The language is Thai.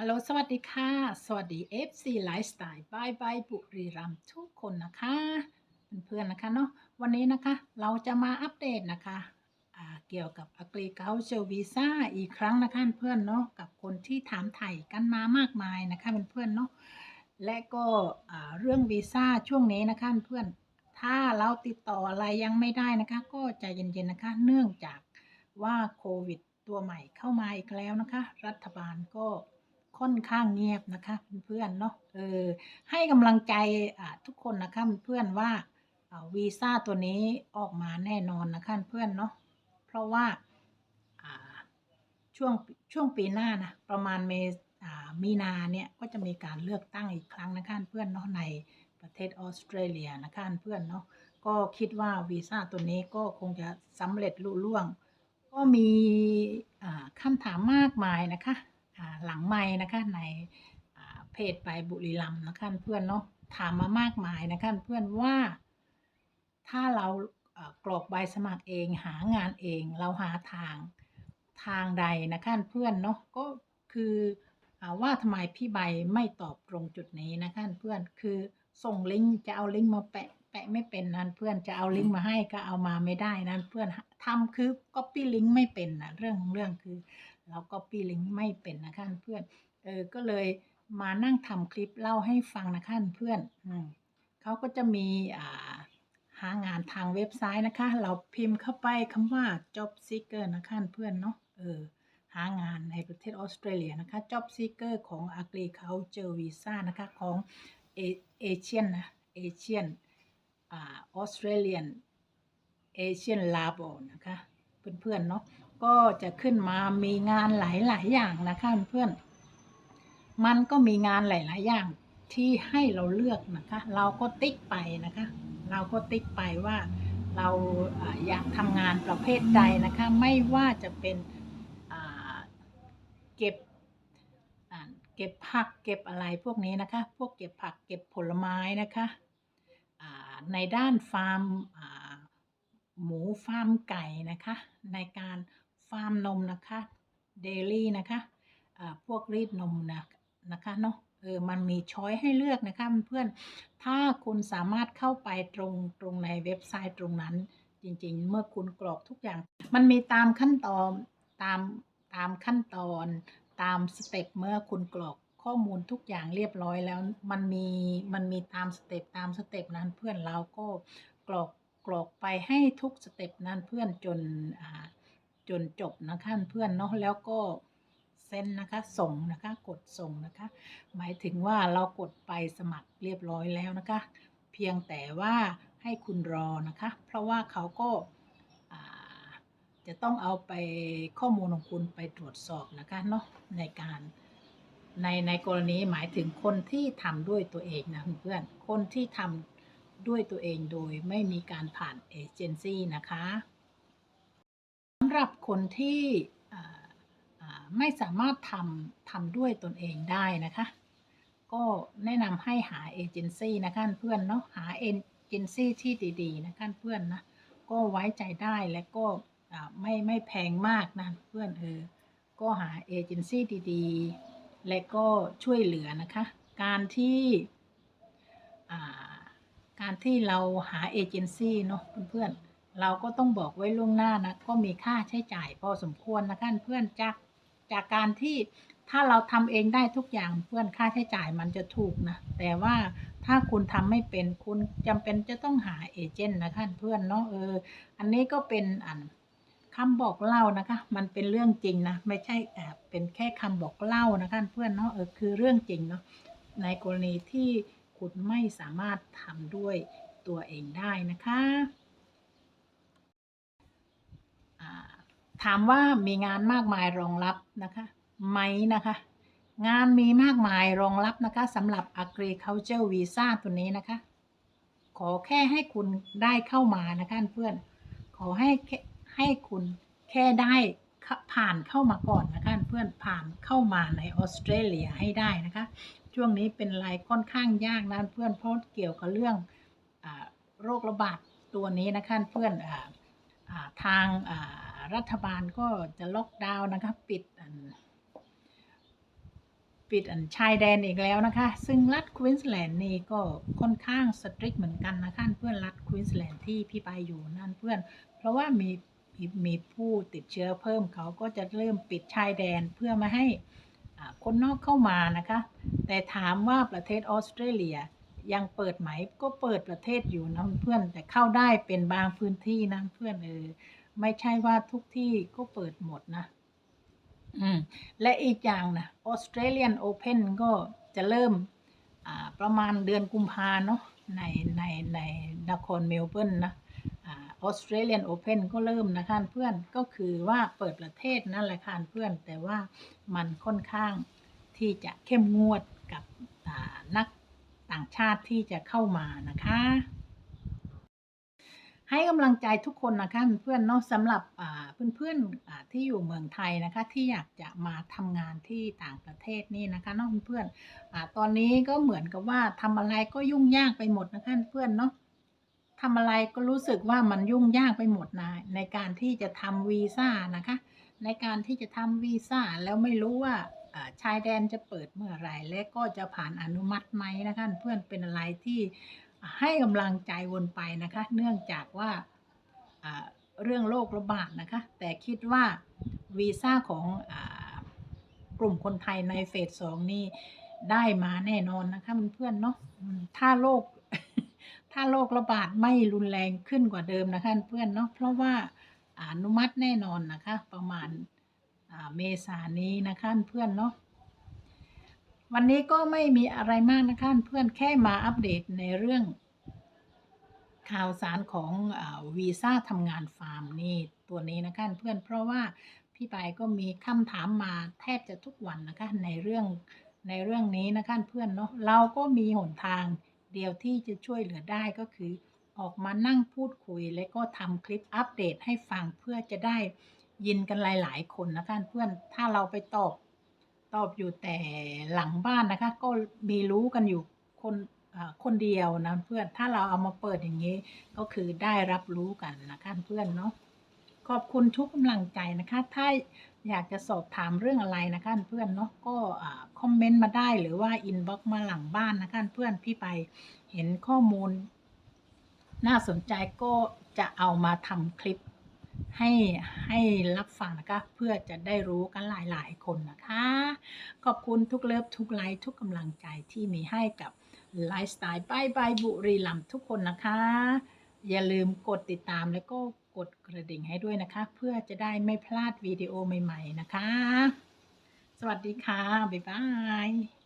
ฮัลโหล สวัสดีค่ะ สวัสดี FC Lifestyle บายบายบุรีรัมทุกคนนะคะ เพื่อนๆนะคะเนาะ วันนี้นะคะเราจะมาอัปเดตนะคะอ่าเกี่ยวกับ Agriculture Visa อีกครั้งนะคะเพื่อนเนาะ กับคนที่ถามไถ่กันมามากมายนะคะเพื่อนๆเนาะ และก็เรื่องวีซ่าช่วงนี้นะคะเพื่อน ถ้าเราติดต่ออะไรยังไม่ได้นะคะ ก็ใจเย็นๆนะคะ เนื่องจากว่าโควิดตัวใหม่เข้ามาอีกแล้วนะคะ รัฐบาลก็ ค่อนข้างเงียบนะคะเพื่อนเนาะเออให้กำลังใจทุกคนนะคะเพื่อนว่าวีซ่าตัวนี้ออกมาแน่นอนนะคะเพื่อนเนาะเพราะว่าช่วงช่วงปีหน้านะประมาณเมษามีนาเนี่ยก็จะมีการเลือกตั้งอีกครั้งนะคะเพื่อนเนาะในประเทศออสเตรเลียนะคะเพื่อนเนาะก็คิดว่าวีซ่าตัวนี้ก็คงจะสำเร็จลุล่วง ก็มีคำถามมากมายนะคะ หลังไม้นะคะในเพจไปบุรีรัมย์นะคะเพื่อนเนาะถามมามากมายนะคะเพื่อนว่า ถ้าเรากรอกใบสมัครเองหางานเองเราหาทางทางใดนะคะเพื่อนเนาะก็คืออว่าทำไมพี่ใบไม่ตอบตรงจุดนี้นะคะเพื่อนคือส่งลิงก์จะเอาลิงก์มาแปะแปะไม่เป็นนั่นเพื่อนจะเอาลิงก์มาให้ก็เอามาไม่ได้นั่นเพื่อนทำคือ copy link ไม่เป็นนะเรื่องของเรื่องคือ เรา copy link ไม่เป็นนะคะเพื่อนเออก็เลยมานั่งทำคลิปเล่าให้ฟังนะคะเพื่อนอืมเขาก็จะมีอ่าหางานทางเว็บไซต์นะคะ เราพิมพ์เข้าไปคำว่า job seeker นะคะเพื่อนเนาะเออหางานในประเทศออสเตรเลียนะคะ job seeker ของ agriculture visa นะคะของเอเชียนนะเอเชียนออสเตรเลียนเอเชียนลาบนะคะ เพื่อนๆเนาะก็จะขึ้นมามีงานหลายๆอย่างนะคะเพื่อนมันก็มีงานหลาย ๆ อย่างที่ให้เราเลือกนะคะ เราก็ติ๊กไปนะคะ เราก็ติ๊กไปว่าเราอยากทำงานประเภทใดนะคะ ไม่ว่าจะเป็นเก็บเก็บผักเก็บอะไรพวกนี้นะคะ พวกเก็บผักเก็บผลไม้นะคะในด้านฟาร์มา หมูฟาร์มไก่นะคะในการฟาร์มนมนะคะเดลี่นะคะพวกรีดนมนะนะคะเนาะเออมันมีช้อยให้เลือกนะคะเพื่อนถ้าคุณสามารถเข้าไปตรงตรงในเว็บไซต์ตรงนั้น จริงๆ เมื่อคุณกรอกทุกอย่าง มันมีตามขั้นตอนตามตามขั้นตอนตามสเต็ปเมื่อคุณกรอกข้อมูลทุกอย่างเรียบร้อยแล้วมันมีมันมีตามสเต็ปตามสเต็ปนั้นเพื่อนเราก็กรอก กรอกไปให้ทุกสเต็ปนั้นเพื่อนจนจนจบนะคะเพื่อนเนาะแล้วก็เซ็นนะคะส่งนะคะกดส่งนะคะ หมายถึงว่าเรากดไปสมัครเรียบร้อยแล้วนะคะ เพียงแต่ว่าให้คุณรอนะคะ เพราะว่าเขาก็จะต้องเอาไปข้อมูลของคุณไปตรวจสอบนะคะเนาะในการในในกรณีหมายถึงคนที่ทำด้วยตัวเองนะเพื่อนคนที่ทำ ด้วยตัวเองโดยไม่มีการผ่านเอเจนซี่นะคะสำหรับคนที่ไม่สามารถทำทำด้วยตนเองได้นะคะ ก็แนะนำให้หาเอเจนซี่นะคะเพื่อนเนาะหาเอเจนซี่ที่ดีๆนะคะเพื่อนนะก็ไว้ใจได้และก็ไม่ไม่แพงมากนะเพื่อนเออก็หาเอเจนซี่ดีๆ และก็ช่วยเหลือนะคะ การที่อ่า การที่เราหาเอเจนซี่เนาะเพื่อนๆเราก็ต้องบอกไว้ล่วงหน้านะ ก็มีค่าใช้จ่ายพอสมควรนะคะเพื่อนจากจากการที่ถ้าเราทำเองได้ทุกอย่างเพื่อนค่าใช้จ่ายมันจะถูกนะ แต่ว่าถ้าคุณทำไม่เป็นคุณจำเป็นจะต้องหาเอเจนต์นะคะเพื่อนเนาะเออ อันนี้ก็เป็นอันคำบอกเล่านะคะ มันเป็นเรื่องจริงนะ ไม่ใช่แอบเป็นแค่คำบอกเล่านะคะเพื่อนเนาะเออคือเรื่องจริงเนาะในกรณีที่ คุณไม่สามารถทำด้วยตัวเองได้นะคะถามว่ามีงานมากมายรองรับนะคะไหมนะคะ งานมีมากมายรองรับนะคะสำหรับ agriculture visa ตัวนี้นะคะ ขอแค่ให้คุณได้เข้ามานะคะเพื่อน ขอให้ให้คุณแค่ได้ผ่านเข้ามาก่อนนะคะเพื่อนผ่านเข้ามาในออสเตรเลียให้ได้นะคะ ช่วงนี้เป็นรค่อนข้างยากนะเพื่อนเพราะเกี่ยวกับเรื่องอโรคระบาดตัวนี้นะคะเพื่อนออทางรัฐบาลก็จะล็อกดาวน์นะคะปิดปิดอันชายแดนอีกแล้วนะคะ ซึ่งรัฐควีนส์แลนด์นี่ก็ค่อนข้างสตริกเหมือนกันนะคะเพื่อนรัฐควีนส์แลนด์ที่พี่ไปอยู่นั่นเพื่อน เพราะว่ามีมีผู้ติดเชื้อเพิ่มเขาก็จะเริ่มปิดชายแดนเพื่อม่ให้ คนนอกเข้ามานะคะ แต่ถามว่าประเทศออสเตรเลียยังเปิดไหมก็เปิดประเทศอยู่นะเพื่อนแต่เข้าได้เป็นบางพื้นที่นะเพื่อนเออไม่ใช่ว่าทุกที่ก็เปิดหมดนะ อืมและอีกอย่างนะออสเตรเลียนโอเพนก็จะเริ่มประมาณเดือนกุมภาเนาะในในในนครเมลเบิร์นนะ ออสเตรเลียนโอเพนก็เริ่มนะคะเพื่อนก็คือว่าเปิดประเทศนั่นแหละค่ะเพื่อน แต่ว่ามันค่อนข้างที่จะเข้มงวดกับนักต่างชาติที่จะเข้ามานะคะให้กำลังใจทุกคนนะคะเพื่อนเนาะสำหรับอ่าเพื่อนๆอ่าที่อยู่เมืองไทยนะคะที่อยากจะมาทำงานที่ต่างประเทศนี่นะคะเนาะเพื่อนๆอ่าตอนนี้ก็เหมือนกับว่าทำอะไรก็ยุ่งยากไปหมดนะคะเพื่อนเนาะ ทำอะไรก็รู้สึกว่ามันยุ่งยากไปหมดนะในการที่จะทำวีซ่านะคะ ในการที่จะทำวีซ่าแล้วไม่รู้ว่าชายแดนจะเปิดเมื่อไหร่ และก็จะผ่านอนุมัติไหมนะคะเพื่อนเป็นอะไรที่ให้กำลังใจวนไปนะคะ เนื่องจากว่าเรื่องโรคระบาดนะคะ แต่คิดว่าวีซ่าของอกลุ่มคนไทยในเฟสสองนี่ได้มาแน่นอนนะคะเพื่อนๆเนาะถ้าโรค ถ้าโรคระบาดไม่รุนแรงขึ้นกว่าเดิมนะคะเพื่อนเนาะเพราะว่าอนุมัติแน่นอนนะคะ ประมาณเมษายนนี้นะคะเพื่อนเนาะวันนี้ก็ไม่มีอะไรมากนะคะเพื่อนแค่มาอัปเดตในเรื่อง ข่าวสารของอวีซ่าทำงานฟาร์มนี่ตัวนี้นะคะเพื่อนเพราะว่าพี่ปายก็มีคำถามมาแทบจะทุกวันนะคะในเรื่องในเรื่องนี้นะคะเพื่อนเนาะเราก็มีหนทาง เดียวที่จะช่วยเหลือได้ก็คือ ออกมานั่งพูดคุย และก็ทำคลิปอัปเดตให้ฟังเพื่อจะได้ยินกันหลาย ๆ คนนะคะเพื่อนถ้าเราไปตอบตอบอยู่แต่หลังบ้านนะคะ ก็มีรู้กันอยู่คนคนเดียวนะเพื่อนถ้าเราเอามาเปิดอย่างนี้ ก็คือได้รับรู้กันนะคะเพื่อนเนาะขอบคุณทุกกำลังใจนะคะ ถ้า อยากจะสอบถามเรื่องอะไรนะคะเพื่อนเนาะก็คอมเมนต์มาได้หรือว่าอินบ็อกมาหลังบ้านนะคะเพื่อนพี่ไปเห็นข้อมูล น่าสนใจก็จะเอามาทำคลิปให้ให้รับฟังนะคะเพื่อจะได้รู้กันหลายๆ คนนะคะ ขอบคุณทุกเลิฟทุกไลค์ทุกกำลังใจที่มีให้กับไลฟ์สไตล์บายบายบุรีลัมย์ทุกคนนะคะ อย่าลืมกดติดตามแล้วก็ กดกระดิ่งให้ด้วยนะคะ เพื่อจะได้ไม่พลาดวิดีโอใหม่ ๆ นะคะ สวัสดีค่ะ บ๊ายบาย